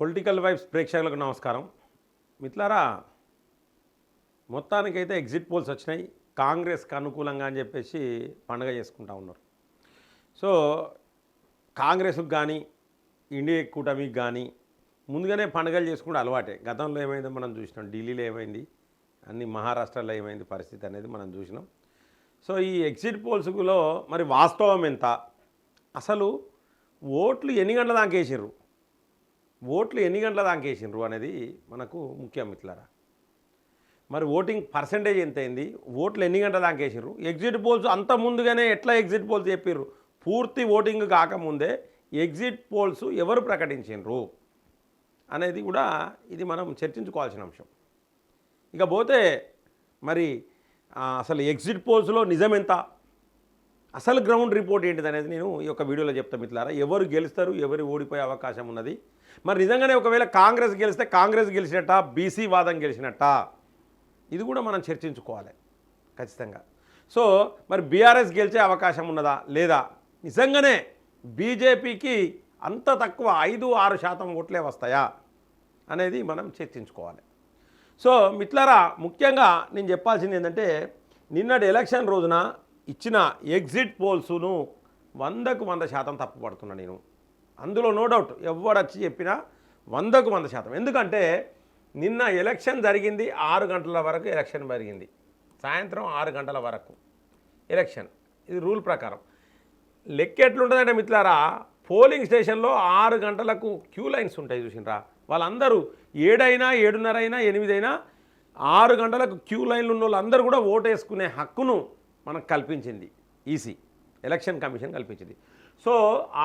Political vibes ప్రేక్షకులకు నమస్కారం. మిత్లారా మొత్తానికైతే ఎగ్జిట్ పోల్స్ వచ్చినాయి. కాంగ్రెస్కి అనుకూలంగా అని చెప్పేసి పండగ చేసుకుంటా ఉన్నారు. సో కాంగ్రెస్కి కానీ ఇండియా కూటమికి కానీ ముందుగానే పండుగలు చేసుకుంటే అలవాటే. గతంలో ఏమైందో మనం చూసినాం. ఢిల్లీలో ఏమైంది? అన్ని మహారాష్ట్రలో ఏమైంది పరిస్థితి అనేది మనం చూసినాం. సో ఈ ఎగ్జిట్ పోల్స్లో మరి వాస్తవం ఎంత? అసలు ఓట్లు ఎన్ని గంటల దాకా వేసారు ఓట్లు ఎన్ని గంటల దాకా వేసిండ్రు అనేది మనకు ముఖ్యం మిత్రులరా. మరి ఓటింగ్ పర్సంటేజ్ ఎంత అయింది ఓట్లు ఎన్ని గంటల దాకా వేసిండ్రు? ఎగ్జిట్ పోల్స్ అంత ముందుగానే ఎట్లా ఎగ్జిట్ పోల్స్ చెప్పిర్రు? పూర్తి ఓటింగ్ కాకముందే ఎగ్జిట్ పోల్స్ ఎవరు ప్రకటించిండ్రు? అనేది కూడా ఇది మనం చర్చించుకోవాల్సిన అంశం. ఇక పోతే మరి అసలు ఎగ్జిట్ పోల్స్లో నిజం ఎంత? అసలు గ్రౌండ్ రిపోర్ట్ ఏంటిది అనేది నేను ఈ యొక్క వీడియోలో చెప్తాను మిత్రులారా. ఎవరు గెలుస్తారు ఎవరు ఓడిపోయే అవకాశం ఉన్నది మరి నిజంగానే ఒకవేళ కాంగ్రెస్ గెలిస్తే కాంగ్రెస్ గెలిచినట్ట? బీసీ వాదం గెలిచినట్ట? ఇది కూడా మనం చర్చించుకోవాలి. ఖచ్చితంగా. సో మరి బీఆర్ఎస్ గెలిచే అవకాశం ఉన్నదా? లేదా? నిజంగానే బీజేపీకి అంత తక్కువ ఐదు ఆరు శాతం ఓట్లే వస్తాయా? అనేది మనం చర్చించుకోవాలి. సో మిత్లారా ముఖ్యంగా నేను చెప్పాల్సింది ఏంటంటే నిన్నటి ఎలక్షన్ రోజున ఇచ్చిన ఎగ్జిట్ పోల్స్ను వందకు వంద శాతం తప్పుపడుతున్నా నేను. అందులో నో డౌట్ ఎవరు వచ్చి చెప్పినా వందకు వంద శాతం. ఎందుకంటే నిన్న ఎలక్షన్ జరిగింది ఆరు గంటల వరకు ఎలక్షన్ జరిగింది. సాయంత్రం ఆరు గంటల వరకు ఎలక్షన్. ఇది రూల్ ప్రకారం. లెక్క ఎట్లుంటుందంటే మిత్రులారా పోలింగ్ స్టేషన్లో ఆరు గంటలకు క్యూ లైన్స్ ఉంటాయి చూసినరా. వాళ్ళందరూ ఏడైనా ఏడున్నర అయినా ఎనిమిదైనా ఆరు గంటలకు క్యూ లైన్లు ఉన్న వాళ్ళందరూ కూడా ఓటు వేసుకునే హక్కును మనకు కల్పించింది ఈసీ. ఎలక్షన్ కమిషన్ కల్పించింది. సో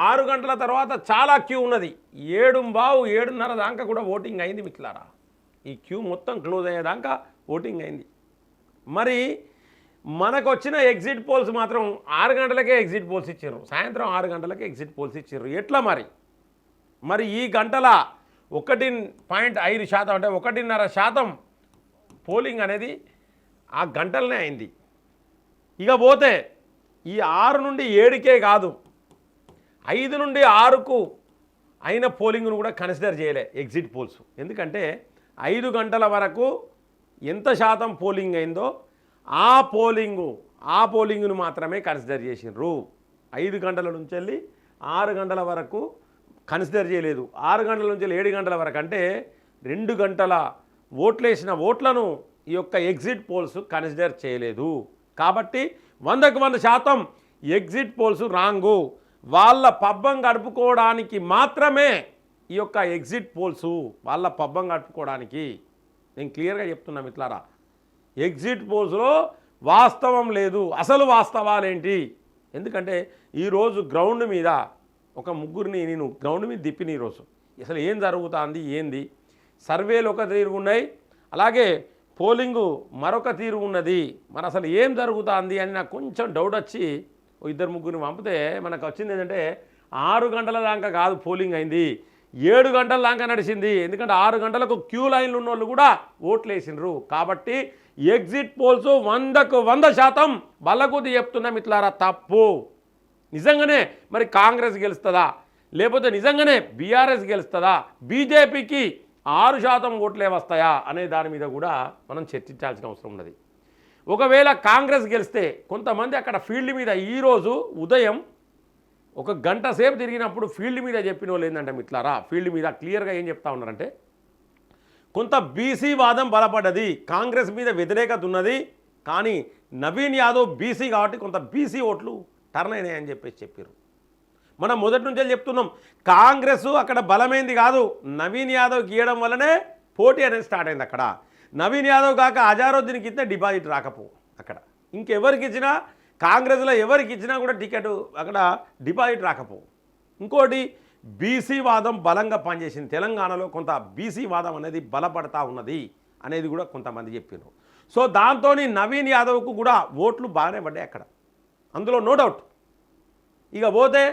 ఆరు గంటల తర్వాత చాలా క్యూ ఉన్నది. ఏడు బావు ఏడున్నర దాకా కూడా ఓటింగ్ అయింది మిట్లారా ఈ క్యూ మొత్తం క్లోజ్ అయ్యేదాకా ఓటింగ్ అయింది. మరి మనకు వచ్చిన ఎగ్జిట్ పోల్స్ మాత్రం ఆరు గంటలకే ఎగ్జిట్ పోల్స్ ఇచ్చారు. సాయంత్రం ఆరు గంటలకే ఎగ్జిట్ పోల్స్ ఇచ్చారు. ఎట్లా మరి? మరి ఈ గంటల ఒకటి పాయింట్ ఐదు శాతం అంటే ఒకటిన్నర శాతం పోలింగ్ అనేది ఆ గంటలనే అయింది. ఇక పోతే ఈ ఆరు నుండి ఏడుకే కాదు. ఐదు నుండి ఆరుకు అయిన పోలింగ్ను కూడా కన్సిడర్ చేయలే ఎగ్జిట్ పోల్స్ ఎందుకంటే ఐదు గంటల వరకు ఎంత శాతం పోలింగ్ అయిందో ఆ పోలింగు ఆ పోలింగ్ను మాత్రమే కన్సిడర్ చేసిండ్రు. ఐదు గంటల నుంచి వెళ్ళి ఆరు గంటల వరకు కన్సిడర్ చేయలేదు. ఆరు గంటల నుంచి వెళ్ళి ఏడు గంటల వరకు అంటే రెండు గంటల ఓట్లేసిన ఓట్లను ఈ యొక్క ఎగ్జిట్ పోల్స్ కన్సిడర్ చేయలేదు. కాబట్టి వందకు వంద శాతం ఎగ్జిట్ పోల్స్ రాంగు. వాళ్ళ పబ్బం గడుపుకోవడానికి మాత్రమే ఈ యొక్క ఎగ్జిట్ పోల్స్ వాళ్ళ పబ్బం గడుపుకోవడానికి. నేను క్లియర్గా చెప్తున్నా మిత్రులారా ఎగ్జిట్ పోల్స్లో వాస్తవం లేదు అసలు వాస్తవాలేంటి ఎందుకంటే ఈరోజు గ్రౌండ్ మీద ఒక ముగ్గురిని నేను గ్రౌండ్ మీద దిప్పిన ఈరోజు అసలు ఏం జరుగుతుంది ఏంది? సర్వేలు ఒక తీరు ఉన్నాయి అలాగే పోలింగు మరొక తీరు ఉన్నది. మరి అసలు ఏం జరుగుతుంది అని నాకు కొంచెం డౌట్ వచ్చి ఇద్దరు ముగ్గురిని పంపితే మనకు వచ్చింది ఏంటంటే ఆరు గంటల దాకా కాదు పోలింగ్ అయింది. ఏడు గంటల దాకా నడిచింది. ఎందుకంటే ఆరు గంటలకు క్యూ లైన్లు ఉన్న వాళ్ళు కూడా ఓట్లు వేసిండ్రు కాబట్టి ఎగ్జిట్ పోల్స్ వందకు వంద శాతం బల్లకొద్ది చెప్తున్నా మిత్రులారా తప్పు. నిజంగానే మరి కాంగ్రెస్ గెలుస్తుందా? లేకపోతే నిజంగానే బీఆర్ఎస్ గెలుస్తుందా? బీజేపీకి ఆరు శాతం ఓట్లే వస్తాయా? అనే దాని మీద కూడా మనం చర్చించాల్సిన అవసరం ఉన్నది. ఒకవేళ కాంగ్రెస్ గెలిస్తే కొంతమంది అక్కడ ఫీల్డ్ మీద ఈరోజు ఉదయం ఒక గంట సేపు తిరిగినప్పుడు ఫీల్డ్ మీద చెప్పిన వాళ్ళు ఏంటంటే మిట్లారా ఫీల్డ్ మీద క్లియర్గా ఏం చెప్తా ఉన్నారంటే కొంత బీసీ వాదం బలపడ్డది కాంగ్రెస్ మీద వ్యతిరేకత ఉన్నది కానీ నవీన్ యాదవ్ బీసీ కాబట్టి కొంత బీసీ ఓట్లు టర్న్ అయినాయని చెప్పేసి చెప్పారు మనం మొదటి నుంచే చెప్తున్నాం కాంగ్రెస్ అక్కడ బలమైంది కాదు నవీన్ యాదవ్ గీయడం వల్లనే పోటీ అనేది స్టార్ట్ అయింది అక్కడ. నవీన్ యాదవ్ కాక అజారుద్దీన్కి ఇస్తే డిపాజిట్ రాకపో అక్కడ. ఇంకెవరికి ఇచ్చినా కాంగ్రెస్లో ఎవరికి ఇచ్చినా కూడా టికెట్ అక్కడ డిపాజిట్ రాకపో. ఇంకోటి బీసీ వాదం బలంగా పనిచేసింది. తెలంగాణలో కొంత బీసీ వాదం అనేది బలపడతా ఉన్నది అనేది కూడా కొంతమంది చెప్పారు సో దాంతో నవీన్ యాదవ్కు కూడా ఓట్లు బాగానే పడ్డాయి అక్కడ. అందులో నో డౌట్. ఇక పోతే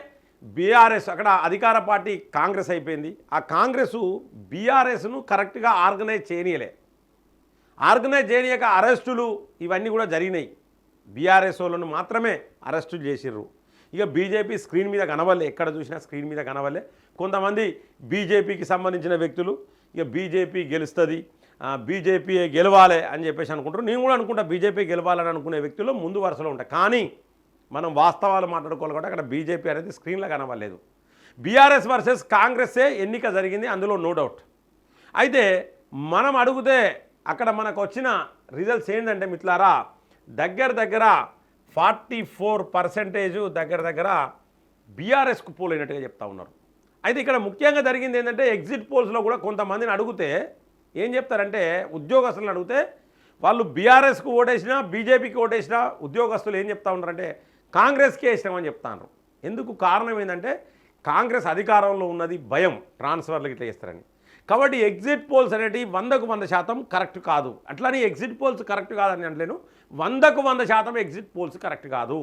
బీఆర్ఎస్ అక్కడ అధికార పార్టీ కాంగ్రెస్ అయిపోయింది. ఆ కాంగ్రెస్ బీఆర్ఎస్ను కరెక్ట్గా ఆర్గనైజ్ చేయనీయలే. ఆర్గనైజ్ చేయనీయక అరెస్టులు ఇవన్నీ కూడా జరిగినాయి. బీఆర్ఎస్ వాళ్ళను మాత్రమే అరెస్టు చేసిర్రు. ఇక బీజేపీ స్క్రీన్ మీద కనవలే ఎక్కడ చూసినా స్క్రీన్ మీద కనవలే కొంతమంది బీజేపీకి సంబంధించిన వ్యక్తులు ఇక బీజేపీ గెలుస్తుంది బీజేపీ గెలవాలి అని చెప్పేసి అనుకుంటారు. నేను కూడా అనుకుంటా బీజేపీ గెలవాలని అనుకునే వ్యక్తులు ముందు వరుసలో ఉంటాయి కానీ మనం వాస్తవాలు మాట్లాడుకోవాలి కూడా అక్కడ బీజేపీ అనేది స్క్రీన్లో కనవలేదు బీఆర్ఎస్ వర్సెస్ కాంగ్రెస్సే ఎన్నిక జరిగింది అందులో నో డౌట్. అయితే మనం అడిగితే అక్కడ మనకు వచ్చిన రిజల్ట్స్ ఏంటంటే మిత్రులారా దగ్గర దగ్గర ఫార్టీ ఫోర్ పర్సెంటేజ్ దగ్గర దగ్గర బీఆర్ఎస్కు పోలైనట్టుగా చెప్తా ఉన్నారు. అయితే ఇక్కడ ముఖ్యంగా జరిగింది ఏంటంటే ఎగ్జిట్ పోల్స్లో కూడా కొంతమందిని అడిగితే ఏం చెప్తారంటే ఉద్యోగస్తులను అడిగితే వాళ్ళు బీఆర్ఎస్కు ఓటేసినా బీజేపీకి ఓటేసినా ఉద్యోగస్తులు ఏం చెప్తా ఉన్నారంటే కాంగ్రెస్కే వేసినామని చెప్తాను ఎందుకు కారణం ఏంటంటే కాంగ్రెస్ అధికారంలో ఉన్నది భయం ట్రాన్స్ఫర్లు ఇట్లా చేస్తారని. కాబట్టి ఎగ్జిట్ పోల్స్ అనేటివి వందకు వంద శాతం కరెక్ట్ కాదు. అట్లానే ఎగ్జిట్ పోల్స్ కరెక్ట్ కాదని అంటలేను వందకు వంద శాతం ఎగ్జిట్ పోల్స్ కరెక్ట్ కాదు.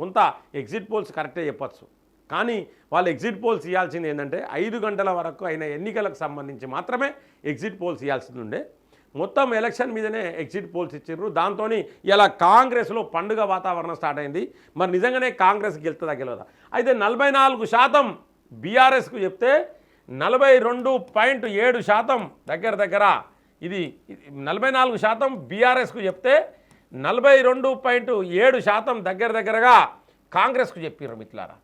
కొంత ఎగ్జిట్ పోల్స్ కరెక్టే చెప్పచ్చు. కానీ వాళ్ళు ఎగ్జిట్ పోల్స్ ఇవ్వాల్సింది ఏంటంటే ఐదు గంటల వరకు అయిన ఎన్నికలకు సంబంధించి మాత్రమే ఎగ్జిట్ పోల్స్ ఇవ్వాల్సింది ఉండే. మొత్తం ఎలక్షన్ మీదనే ఎగ్జిట్ పోల్స్ ఇచ్చిండ్రు దాంతో ఇలా కాంగ్రెస్లో పండుగ వాతావరణం స్టార్ట్ అయింది. మరి నిజంగానే కాంగ్రెస్ గెలుతుందా గెలవదా? అయితే నలభై నాలుగు శాతం బీఆర్ఎస్కు చెప్తే నలభై రెండు పాయింట్ ఏడు శాతం దగ్గర దగ్గర. ఇది నలభై నాలుగు శాతం బీఆర్ఎస్కు చెప్తే నలభై రెండు పాయింట్ ఏడు శాతం దగ్గర దగ్గరగా కాంగ్రెస్కు చెప్పారు మిత్రులారా.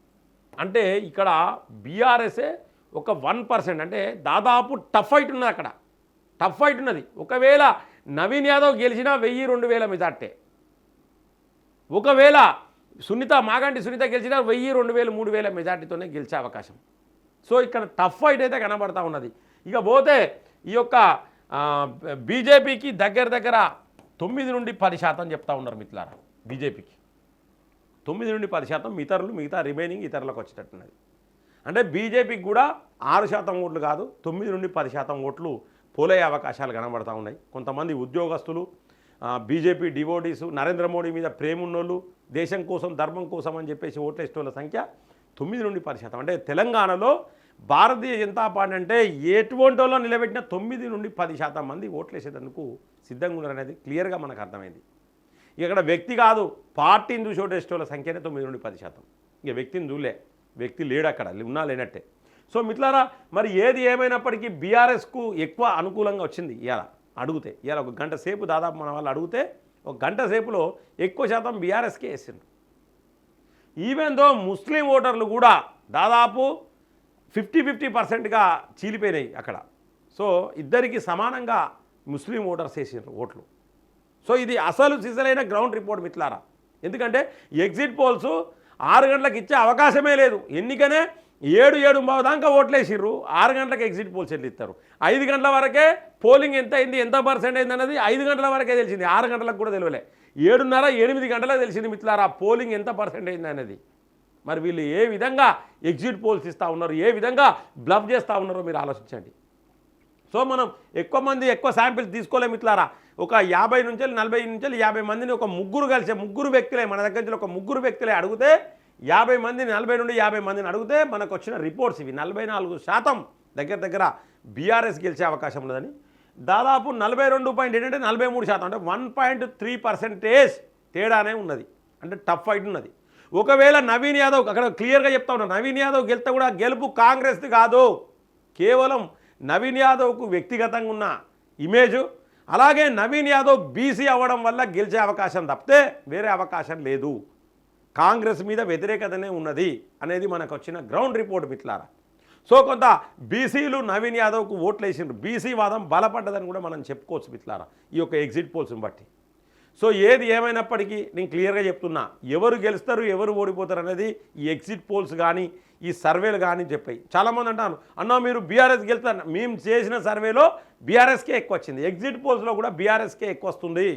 అంటే ఇక్కడ బీఆర్ఎస్ఏ ఒక వన్ పర్సెంట్ అంటే దాదాపు టఫ్ ఫైట్ ఉన్నది అక్కడ. టఫ్ ఫైట్ ఉన్నది. ఒకవేళ నవీన్ యాదవ్ గెలిచినా వెయ్యి రెండు వేల మెజార్టే. ఒకవేళ సునీత మాగంటి సునీత గెలిచినా వెయ్యి రెండు వేలు మూడు వేల మెజార్టీతోనే గెలిచే అవకాశం. సో ఇక్కడ టఫ్ ఫైట్ అయితే కనబడతా ఉన్నది. ఇక పోతే ఈ యొక్క బీజేపీకి దగ్గర దగ్గర తొమ్మిది నుండి పది శాతం చెప్తా ఉన్నారు మిత్రులారా బీజేపీకి. తొమ్మిది నుండి పది శాతం ఇతరులు మిగతా రిమైనింగ్ ఇతరులకు వచ్చేటట్టున్నది. అంటే బీజేపీకి కూడా ఆరు శాతం ఓట్లు కాదు తొమ్మిది నుండి పది శాతం ఓట్లు పోలయ్యే అవకాశాలు కనబడతా ఉన్నాయి. కొంతమంది ఉద్యోగస్తులు బీజేపీ డివోటీసు నరేంద్ర మోడీ మీద ప్రేమున్నోళ్ళు దేశం కోసం ధర్మం కోసం అని చెప్పేసి ఓట్లేసేటోళ్ళ సంఖ్య తొమ్మిది నుండి పది శాతం. అంటే తెలంగాణలో భారతీయ జనతా పార్టీ అంటే ఎటువంటి నిలబెట్టిన తొమ్మిది నుండి పది శాతం మంది ఓట్లేసేందుకు సిద్ధంగా ఉన్నారు అనేది క్లియర్గా మనకు అర్థమైంది. ఇక్కడ వ్యక్తి కాదు పార్టీని చూసి ఓటేసేటోళ్ళ సంఖ్యనే తొమ్మిది నుండి పది శాతం. ఇక వ్యక్తిని చూలే వ్యక్తి లేడు అక్కడ ఉన్నా లేనట్టే. సో మిట్లారా మరి ఏది ఏమైనప్పటికీ బీఆర్ఎస్కు ఎక్కువ అనుకూలంగా వచ్చింది ఇవాళ అడిగితే. ఇవాళ ఒక గంట సేపు దాదాపు మన వాళ్ళు అడిగితే ఒక గంట సేపులో ఎక్కువ శాతం బీఆర్ఎస్కే వేసిండ్రు. ఈవెన్ దో ముస్లిం ఓటర్లు కూడా దాదాపు ఫిఫ్టీ ఫిఫ్టీ పర్సెంట్గా చీలిపోయినాయి అక్కడ. సో ఇద్దరికి సమానంగా ముస్లిం ఓటర్స్ వేసిండ్రు ఓట్లు. సో ఇది అసలు సిజలైన గ్రౌండ్ రిపోర్ట్ మిట్లారా ఎందుకంటే ఎగ్జిట్ పోల్స్ ఆరు గంటలకు ఇచ్చే అవకాశమే లేదు. ఎన్నికనే ఏడు ఏడు బావు దాకా ఓట్లేసిర్రు ఆరు గంటలకు ఎగ్జిట్ పోల్స్ వెళ్ళిస్తారు ఇస్తారు? ఐదు గంటల వరకే పోలింగ్ ఎంత అయింది? ఎంత పర్సెంట్ అయింది అనేది ఐదు గంటల వరకే తెలిసింది. ఆరు గంటలకు కూడా తెలియలే. ఏడున్నర ఎనిమిది గంటలకు తెలిసింది మిత్రులారా పోలింగ్ ఎంత పర్సెంట్ అనేది. మరి వీళ్ళు ఏ విధంగా ఎగ్జిట్ పోల్స్ ఇస్తూ ఉన్నారు ఏ విధంగా బ్లఫ్ చేస్తూ ఉన్నారో మీరు ఆలోచించండి. సో మనం ఎక్కువ మంది ఎక్కువ శాంపిల్స్ తీసుకోలేము ఇట్లారా ఒక యాభై నుంచి నలభై నుంచి యాభై మందిని ఒక ముగ్గురు కలిసే ముగ్గురు వ్యక్తులే మన దగ్గర నుంచి ఒక ముగ్గురు వ్యక్తులే అడిగితే యాభై మంది నలభై నుండి యాభై మందిని అడిగితే మనకు వచ్చిన రిపోర్ట్స్ ఇవి. నలభై నాలుగు శాతం దగ్గర దగ్గర బీఆర్ఎస్ గెలిచే అవకాశం ఉన్నదని దాదాపు నలభై రెండు పాయింట్ ఏంటంటే నలభై మూడు శాతం అంటే వన్ పాయింట్ త్రీ పర్సెంటేజ్ తేడానే ఉన్నది. అంటే టఫ్ ఫైట్ ఉన్నది. ఒకవేళ నవీన్ యాదవ్ అక్కడ క్లియర్గా చెప్తా ఉన్నా నవీన్ యాదవ్ గెలిస్తే కూడా గెలుపు కాంగ్రెస్ది కాదు. కేవలం నవీన్ యాదవ్కు వ్యక్తిగతంగా ఉన్న ఇమేజు అలాగే నవీన్ యాదవ్ బీసీ అవ్వడం వల్ల గెలిచే అవకాశం తప్పితే వేరే అవకాశం లేదు. కాంగ్రెస్ మీద వ్యతిరేకతనే ఉన్నది అనేది మనకు వచ్చిన గ్రౌండ్ రిపోర్ట్ మిట్లారా సో కొంత బీసీలు నవీన్ యాదవ్కు ఓట్లు వేసిండ్రు బీసీ వాదం బలపడ్డదని కూడా మనం చెప్పుకోవచ్చు మిత్రులారా ఈ యొక్క ఎగ్జిట్ పోల్స్ని బట్టి. సో ఏది ఏమైనప్పటికీ నేను క్లియర్గా చెప్తున్నా ఎవరు గెలుస్తారు ఎవరు ఓడిపోతారు అనేది ఈ ఎగ్జిట్ పోల్స్ కానీ ఈ సర్వేలు కానీ చెప్పాయి. చాలామంది అంటాను అన్న మీరు బీఆర్ఎస్ గెలుస్తారు మేము చేసిన సర్వేలో బీఆర్ఎస్కే ఎక్కువ వచ్చింది. ఎగ్జిట్ పోల్స్లో కూడా బీఆర్ఎస్కే ఎక్కువ వస్తుంది.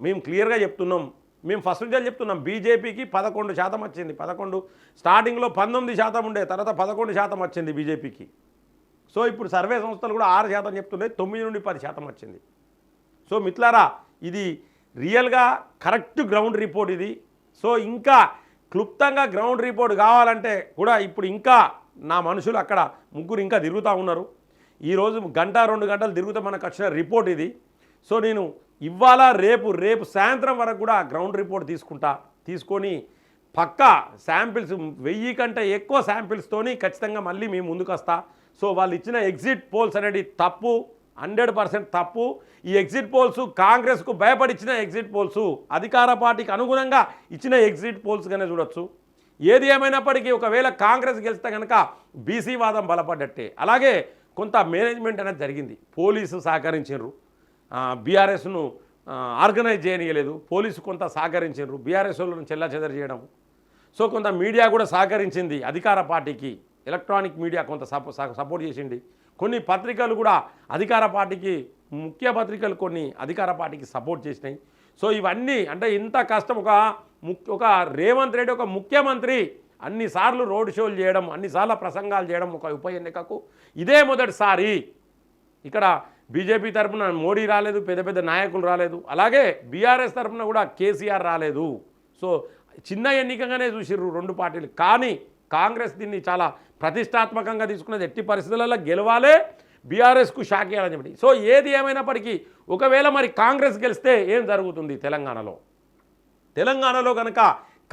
మేము క్లియర్గా చెప్తున్నాం మేము ఫస్ట్ నుంచి చెప్తున్నాం బీజేపీకి పదకొండు శాతం వచ్చింది. పదకొండు స్టార్టింగ్లో పంతొమ్మిది శాతం ఉండే తర్వాత పదకొండు శాతం వచ్చింది బీజేపీకి. సో ఇప్పుడు సర్వే సంస్థలు కూడా ఆరు శాతం చెప్తున్నాయి తొమ్మిది నుండి పది శాతం వచ్చింది. సో మిత్లారా ఇది రియల్గా కరెక్ట్ గ్రౌండ్ రిపోర్ట్ ఇది. సో ఇంకా క్లుప్తంగా గ్రౌండ్ రిపోర్ట్ కావాలంటే కూడా ఇప్పుడు ఇంకా నా మనుషులు అక్కడ ముగ్గురు ఇంకా తిరుగుతూ ఉన్నారు. ఈరోజు గంట రెండు గంటలు తిరుగుతూ మనకు వచ్చిన రిపోర్ట్ ఇది. సో నేను ఇవాళ రేపు రేపు సాయంత్రం వరకు కూడా గ్రౌండ్ రిపోర్ట్ తీసుకుంటా. తీసుకొని పక్కా శాంపిల్స్ వెయ్యి కంటే ఎక్కువ శాంపిల్స్తోని ఖచ్చితంగా మళ్ళీ మేము ముందుకు వస్తా సో వాళ్ళు ఇచ్చిన ఎగ్జిట్ పోల్స్ అనేది తప్పు హండ్రెడ్ పర్సెంట్ తప్పు. ఈ ఎగ్జిట్ పోల్స్ కాంగ్రెస్కు భయపడిచ్చిన ఎగ్జిట్ పోల్స్ అధికార పార్టీకి అనుగుణంగా ఇచ్చిన ఎగ్జిట్ పోల్స్గానే చూడొచ్చు. ఏది ఏమైనప్పటికీ ఒకవేళ కాంగ్రెస్ గెలిస్తే కనుక బీసీ వాదం బలపడ్డట్టే. అలాగే కొంత మేనేజ్మెంట్ అనేది జరిగింది. పోలీసు సహకరించారు బీఆర్ఎస్ను ఆర్గనైజ్ చేయనీయలేదు. పోలీసు కొంత సహకరించారు బీఆర్ఎస్ వాళ్ళను చెల్లా చెదరు చేయడం. సో కొంత మీడియా కూడా సహకరించింది అధికార పార్టీకి. ఎలక్ట్రానిక్ మీడియా కొంత సపో సపోర్ట్ చేసింది. కొన్ని పత్రికలు కూడా అధికార పార్టీకి ముఖ్య పత్రికలు కొన్ని అధికార పార్టీకి సపోర్ట్ చేసినాయి. సో ఇవన్నీ అంటే ఇంత కష్టం. ఒక ముక్ ఒక రేవంత్ రెడ్డి ఒక ముఖ్యమంత్రి అన్నిసార్లు రోడ్ షోలు చేయడం అన్నిసార్లు ప్రసంగాలు చేయడం ఒక ఉప ఎన్నికకు ఇదే మొదటిసారి. ఇక్కడ బీజేపీ తరపున మోడీ రాలేదు పెద్ద పెద్ద నాయకులు రాలేదు. అలాగే బీఆర్ఎస్ తరఫున కూడా కేసీఆర్ రాలేదు. సో చిన్న ఎన్నికగానే చూసిర్రు రెండు పార్టీలు. కానీ కాంగ్రెస్ దీన్ని చాలా ప్రతిష్టాత్మకంగా తీసుకున్నది ఎట్టి పరిస్థితులలో గెలవాలే బీఆర్ఎస్కు షాక్ ఇవ్వాలని చెప్పి. సో ఏది ఏమైనప్పటికీ ఒకవేళ మరి కాంగ్రెస్ గెలిస్తే ఏం జరుగుతుంది తెలంగాణలో? తెలంగాణలో కనుక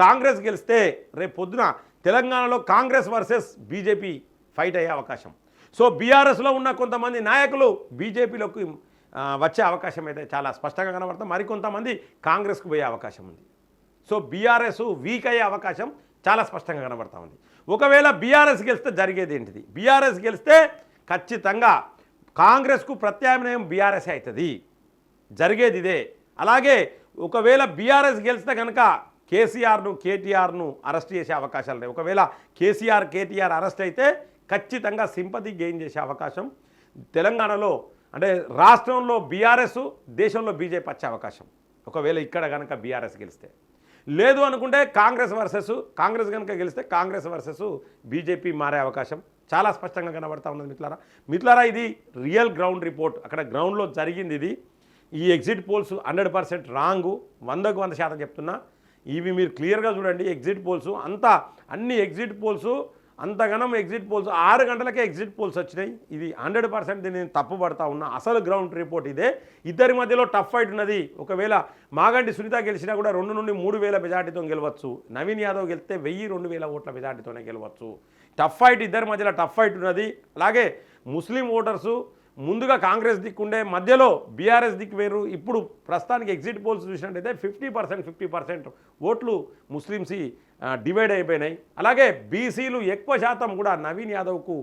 కాంగ్రెస్ గెలిస్తే రేపు పొద్దున తెలంగాణలో కాంగ్రెస్ వర్సెస్ బీజేపీ ఫైట్ అయ్యే అవకాశం. సో బీఆర్ఎస్లో ఉన్న కొంతమంది నాయకులు బీజేపీలోకి వచ్చే అవకాశం అయితే చాలా స్పష్టంగా కనబడుతుంది. మరికొంతమంది కాంగ్రెస్కు పోయే అవకాశం ఉంది. సో బీఆర్ఎస్ వీక్ అయ్యే అవకాశం చాలా స్పష్టంగా కనబడతా ఉంది. ఒకవేళ బీఆర్ఎస్ గెలిస్తే జరిగేది ఏంటిది? బీఆర్ఎస్ గెలిస్తే ఖచ్చితంగా కాంగ్రెస్కు ప్రత్యామ్నాయం బీఆర్ఎస్ అవుతుంది. జరిగేది ఇదే. అలాగే ఒకవేళ బీఆర్ఎస్ గెలిస్తే కనుక కేసీఆర్ను కేటీఆర్ను అరెస్ట్ చేసే అవకాశాలు ఉన్నాయి. ఒకవేళ కేసీఆర్ కేటీఆర్ అరెస్ట్ అయితే ఖచ్చితంగా సింపతి గెయిన్ చేసే అవకాశం. తెలంగాణలో అంటే రాష్ట్రంలో బీఆర్ఎస్ దేశంలో బీజేపీ వచ్చే అవకాశం. ఒకవేళ ఇక్కడ కనుక బీఆర్ఎస్ గెలిస్తే. లేదు అనుకుంటే కాంగ్రెస్ వర్సెస్ కాంగ్రెస్ కనుక గెలిస్తే కాంగ్రెస్ వర్సెస్ బీజేపీ మారే అవకాశం. చాలా స్పష్టంగా కనబడతా ఉన్నది మిత్రులారా. మిత్రులారా ఇది రియల్ గ్రౌండ్ రిపోర్ట్ అక్కడ గ్రౌండ్లో జరిగింది ఇది. ఈ exit polls hundred percent wrong వందకు వంద శాతం చెప్తున్నా. ఇవి మీరు క్లియర్గా చూడండి ఎగ్జిట్ పోల్స్ అంతా అన్ని ఎగ్జిట్ పోల్స్ అంతగనం ఎగ్జిట్ పోల్స్ ఆరు గంటలకే ఎగ్జిట్ పోల్స్ వచ్చినాయి. ఇది హండ్రెడ్ పర్సెంట్ నేను తప్పుపడతా ఉన్నా. అసలు గ్రౌండ్ రిపోర్ట్ ఇదే. ఇద్దరి మధ్యలో టఫ్ ఫైట్ ఉన్నది. ఒకవేళ మాగంటి సునీత గెలిచినా కూడా రెండు నుండి మూడు వేల మెజార్టీతో గెలవచ్చు. నవీన్ యాదవ్ గెలిస్తే వెయ్యి రెండు వేల ఓట్ల మెజార్టీతోనే గెలవచ్చు. టఫ్ ఫైట్ ఇద్దరి మధ్యలో టఫ్ ఫైట్ ఉన్నది. అలాగే ముస్లిం ఓటర్సు ముందుగా కాంగ్రెస్ దిక్కుండే మధ్యలో బీఆర్ఎస్ దిక్కు వేరు. ఇప్పుడు ప్రస్తుతానికి ఎగ్జిట్ పోల్స్ చూసినట్టయితే ఫిఫ్టీ పర్సెంట్ ఫిఫ్టీ పర్సెంట్ ఓట్లు ముస్లిమ్స్ డివైడ్ అయిపోయినాయి. అలాగే బీసీలు ఎక్కువ శాతం కూడా నవీన్ యాదవ్కు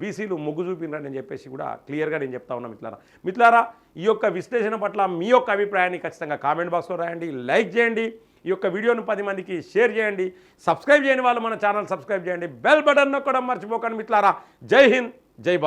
బీసీలు మొగ్గు చూపినారని చెప్పేసి కూడా క్లియర్గా నేను చెప్తా ఉన్నా మిత్రులారా మిత్రులారా ఈ యొక్క విశ్లేషణ పట్ల మీ యొక్క అభిప్రాయాన్ని ఖచ్చితంగా కామెంట్ బాక్స్లో రాయండి లైక్ చేయండి ఈ యొక్క వీడియోను పది మందికి షేర్ చేయండి సబ్స్క్రైబ్ చేయని వాళ్ళు మన ఛానల్ సబ్స్క్రైబ్ చేయండి బెల్ బటన్ నొక్కడం మర్చిపోకండి మిత్రులారా జై హింద్ జై భారత్.